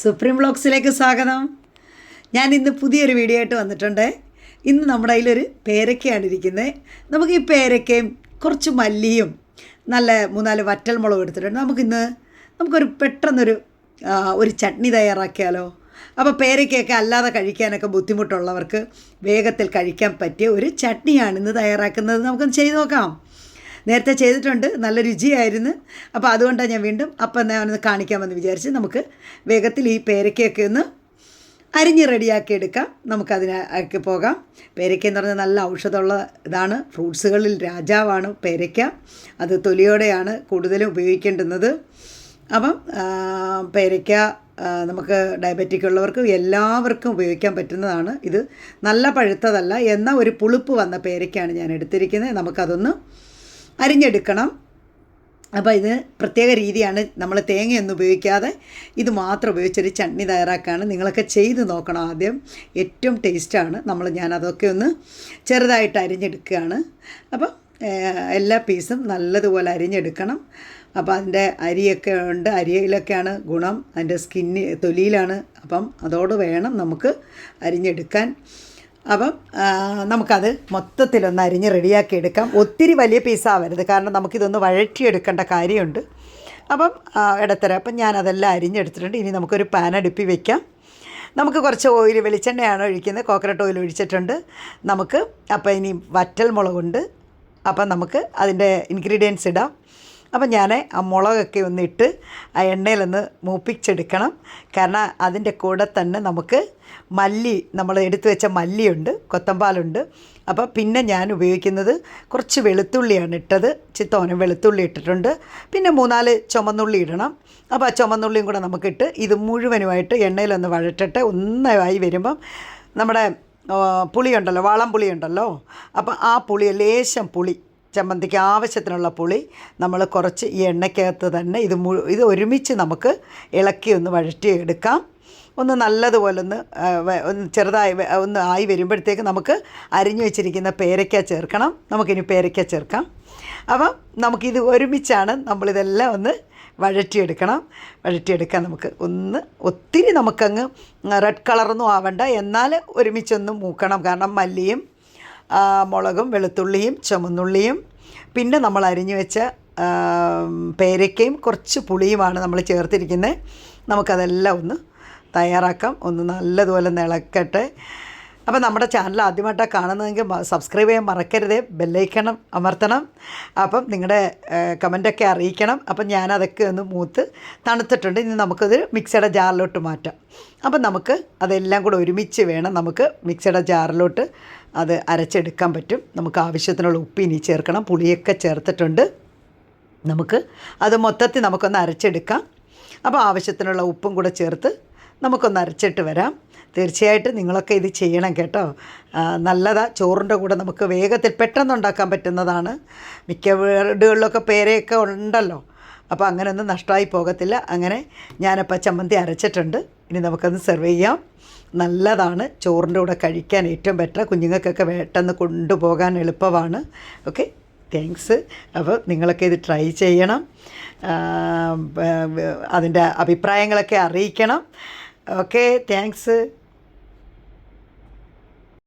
Supreme ബ്ലോഗ്സിലേക്ക് സ്വാഗതം. ഞാൻ ഇന്ന് പുതിയൊരു വീഡിയോ ആയിട്ട് വന്നിട്ടുണ്ട്. ഇന്ന് നമ്മുടെ കയ്യിലൊരു പേരക്കയാണ് ഇരിക്കുന്നത്. നമുക്ക് ഈ പേരക്കയും കുറച്ച് മല്ലിയും നല്ല മൂന്നാൽ വറ്റൽ മുളകും എടുത്തിട്ടുണ്ട്. നമുക്കിന്ന് നമുക്കൊരു പെട്ടെന്നൊരു ഒരു ചട്നി തയ്യാറാക്കിയാലോ? അപ്പോൾ പേരക്കയൊക്കെ അല്ലാതെ കഴിക്കാനൊക്കെ ബുദ്ധിമുട്ടുള്ളവർക്ക് വേഗത്തിൽ കഴിക്കാൻ പറ്റിയ ഒരു ചട്നിയാണ് ഇന്ന് തയ്യാറാക്കുന്നത്. നമുക്കൊന്ന് ചെയ്ത് നോക്കാം. നേരത്തെ ചെയ്തിട്ടുണ്ട് നല്ല രുചിയായിരുന്നു. അപ്പോൾ അതുകൊണ്ടാണ് ഞാൻ വീണ്ടും അപ്പം ഞാനൊന്ന് കാണിക്കാമെന്ന് വിചാരിച്ച് നമുക്ക് വേഗത്തിൽ ഈ പേരക്കയൊക്കെ ഒന്ന് അരിഞ്ഞ് റെഡിയാക്കി എടുക്കാം. നമുക്കതിനൊക്കെ പോകാം. പേരയ്ക്ക എന്ന് പറഞ്ഞാൽ നല്ല ഔഷധമുള്ള ഇതാണ്. ഫ്രൂട്ട്സുകളിൽ രാജാവാണ് പേരയ്ക്ക അത് തൊലിയോടെയാണ് കൂടുതലും ഉപയോഗിക്കേണ്ടുന്നത്. അപ്പം പേരയ്ക്ക നമുക്ക് ഡയബറ്റിക് ഉള്ളവർക്ക് എല്ലാവർക്കും ഉപയോഗിക്കാൻ പറ്റുന്നതാണ്. ഇത് നല്ല പഴുത്തതല്ല. എന്നാൽ ഒരു പുളിപ്പ് വന്ന പേരയ്ക്കാണ് ഞാൻ എടുത്തിരിക്കുന്നത്. നമുക്കതൊന്ന് അരിഞ്ഞെടുക്കണം. അപ്പോൾ ഇത് പ്രത്യേക രീതിയാണ് നമ്മൾ തേങ്ങയൊന്നും ഉപയോഗിക്കാതെ ഇത് മാത്രം ഉപയോഗിച്ചൊരു ചട്നി തയ്യാറാക്കുകയാണ് നിങ്ങളൊക്കെ ചെയ്ത് നോക്കണം ആദ്യം. ഏറ്റവും ടേസ്റ്റാണ് നമ്മൾ ഞാൻ അതൊക്കെ ഒന്ന് ചെറുതായിട്ട് അരിഞ്ഞെടുക്കുകയാണ്. അപ്പം എല്ലാ പീസും നല്ലതുപോലെ അരിഞ്ഞെടുക്കണം. അപ്പോൾ അതിന്റെ അരിയൊക്കെ ഉണ്ട്. അരിയിലൊക്കെയാണ് ഗുണം. അതിന്റെ സ്കിന്നി തൊലിയിലാണ്. അപ്പം അതോട് വേണം നമുക്ക് അരിഞ്ഞെടുക്കാൻ. അപ്പം നമുക്കത് മൊത്തത്തിലൊന്ന് അരിഞ്ഞ് റെഡിയാക്കി എടുക്കാം. ഒത്തിരി വലിയ പീസാവരുത് കാരണം നമുക്കിതൊന്ന് വഴറ്റിയെടുക്കേണ്ട കാര്യമുണ്ട്. അപ്പം ഇടത്തരം. അപ്പം ഞാനതെല്ലാം അരിഞ്ഞെടുത്തിട്ടുണ്ട്. ഇനി നമുക്കൊരു പാൻ അടുപ്പി വെക്കാം. നമുക്ക് കുറച്ച് ഓയിൽ വെളിച്ചെണ്ണയാണ് ഒഴിക്കുന്നത്. കോക്കനട്ട് ഓയിൽ ഒഴിച്ചിട്ടുണ്ട്. നമുക്ക് അപ്പം ഇനി വറ്റൽ മുളകുണ്ട് അപ്പം നമുക്ക് അതിന്റെ ഇൻഗ്രീഡിയൻസ് ഇടാം. അപ്പം ഞാൻ ആ മുളകൊക്കെ ഒന്ന് ഇട്ട് ആ എണ്ണയിലൊന്ന് മൂപ്പിച്ചെടുക്കണം. കാരണം അതിന്റെ കൂടെ തന്നെ നമുക്ക് മല്ലി നമ്മൾ എടുത്തു വെച്ച മല്ലിയുണ്ട് കൊത്തമ്പാലുണ്ട്. അപ്പോൾ പിന്നെ ഞാൻ ഉപയോഗിക്കുന്നത് കുറച്ച് വെളുത്തുള്ളിയാണ് ഇട്ടത്. ചിത്തോനം വെളുത്തുള്ളി ഇട്ടിട്ടുണ്ട്. പിന്നെ മൂന്നാൽ ചുമന്നുള്ളി ഇടണം. അപ്പോൾ ആ ചുമന്നുള്ളിയും കൂടെ നമുക്കിട്ട് ഇത് മുഴുവനുമായിട്ട് എണ്ണയിലൊന്ന് വഴറ്റട്ടെ. ഒന്നായി വരുമ്പം നമ്മുടെ പുളിയുണ്ടല്ലോ വാളം പുളിയുണ്ടല്ലോ അപ്പോൾ ആ പുളി ലേശം പുളി ചമ്മന്തിക്ക് ആവശ്യത്തിനുള്ള പുളി നമ്മൾ കുറച്ച് ഈ എണ്ണയ്ക്കകത്ത് തന്നെ ഇത് മു ഇത് ഒരുമിച്ച് നമുക്ക് ഇളക്കി ഒന്ന് വഴറ്റി എടുക്കാം ഒന്ന് നല്ലതുപോലെ ഒന്ന് ഒന്ന് ചെറുതായി ഒന്ന് ആയി വരുമ്പോഴത്തേക്ക് നമുക്ക് അരിഞ്ഞു വെച്ചിരിക്കുന്ന പേരയ്ക്ക ചേർക്കണം. നമുക്കിനി പേരയ്ക്ക ചേർക്കാം. അപ്പം നമുക്കിത് ഒരുമിച്ചാണ് നമ്മളിതെല്ലാം ഒന്ന് വഴറ്റിയെടുക്കണം. വഴറ്റിയെടുക്കാൻ നമുക്ക് ഒന്ന് ഒത്തിരി നമുക്കങ്ങ് റെഡ് കളറൊന്നും ആവണ്ട. എന്നാൽ ഒരുമിച്ചൊന്ന് മൂക്കണം. കാരണം മല്ലിയും മുളകും വെളുത്തുള്ളിയും ചുമന്നുള്ളിയും പിന്നെ നമ്മൾ അരിഞ്ഞു വെച്ച പേരയ്ക്കയും കുറച്ച് പുളിയുമാണ് നമ്മൾ ചേർത്തിരിക്കുന്നത്. നമുക്കതെല്ലാം ഒന്ന് തയ്യാറാക്കാം. ഒന്ന് നല്ലതുപോലെ നിളക്കട്ടെ. അപ്പോൾ നമ്മുടെ ചാനൽ ആദ്യമായിട്ടാണ് കാണുന്നതെങ്കിൽ സബ്സ്ക്രൈബ് ചെയ്യാൻ മറക്കരുത്. ബെല്ലൈക്കണം അമർത്തണം. അപ്പം നിങ്ങളുടെ കമന്റൊക്കെ അറിയിക്കണം. അപ്പം ഞാനതൊക്കെ ഒന്ന് മൂത്ത് തണുത്തിട്ടുണ്ട്. ഇനി നമുക്കത് മിക്സിയുടെ ജാറിലോട്ട് മാറ്റാം. അപ്പം നമുക്ക് അതെല്ലാം കൂടെ ഒരുമിച്ച് വേണം നമുക്ക് മിക്സിയുടെ ജാറിലോട്ട് അത് അരച്ചെടുക്കാൻ പറ്റും. നമുക്ക് ആവശ്യത്തിനുള്ള ഉപ്പ് ഇനി ചേർക്കണം. പുളിയൊക്കെ ചേർത്തിട്ടുണ്ട്. നമുക്ക് അത് മൊത്തത്തിൽ നമുക്കൊന്ന് അരച്ചെടുക്കാം. അപ്പോൾ ആവശ്യത്തിനുള്ള ഉപ്പും കൂടെ ചേർത്ത് നമുക്കൊന്ന് അരച്ചിട്ട് വരാം. തീർച്ചയായിട്ടും നിങ്ങളൊക്കെ ഇത് ചെയ്യണം കേട്ടോ. നല്ലതാ ചോറിന്റെ കൂടെ നമുക്ക് വേഗത്തിൽ പെട്ടെന്ന് ഉണ്ടാക്കാൻ പറ്റുന്നതാണ്. മിക്ക വീടുകളിലൊക്കെ പേരയൊക്കെ ഉണ്ടല്ലോ. അപ്പോൾ അങ്ങനെയൊന്നും നഷ്ടമായി പോകത്തില്ല. അങ്ങനെ ഞാനപ്പോൾ ചമ്മന്തി അരച്ചിട്ടുണ്ട്. ഇനി നമുക്കൊന്ന് സെർവ് ചെയ്യാം. നല്ലതാണ് ചോറിന്റെ കൂടെ കഴിക്കാൻ ഏറ്റവും ബെറ്റർ കുഞ്ഞുങ്ങൾക്കൊക്കെ പെട്ടെന്ന് കൊണ്ടുപോകാൻ എളുപ്പമാണ്. ഓക്കെ താങ്ക്സ് അപ്പോൾ നിങ്ങളൊക്കെ ഇത് ട്രൈ ചെയ്യണം. അതിന്റെ അഭിപ്രായങ്ങളൊക്കെ അറിയിക്കണം. Okay thanks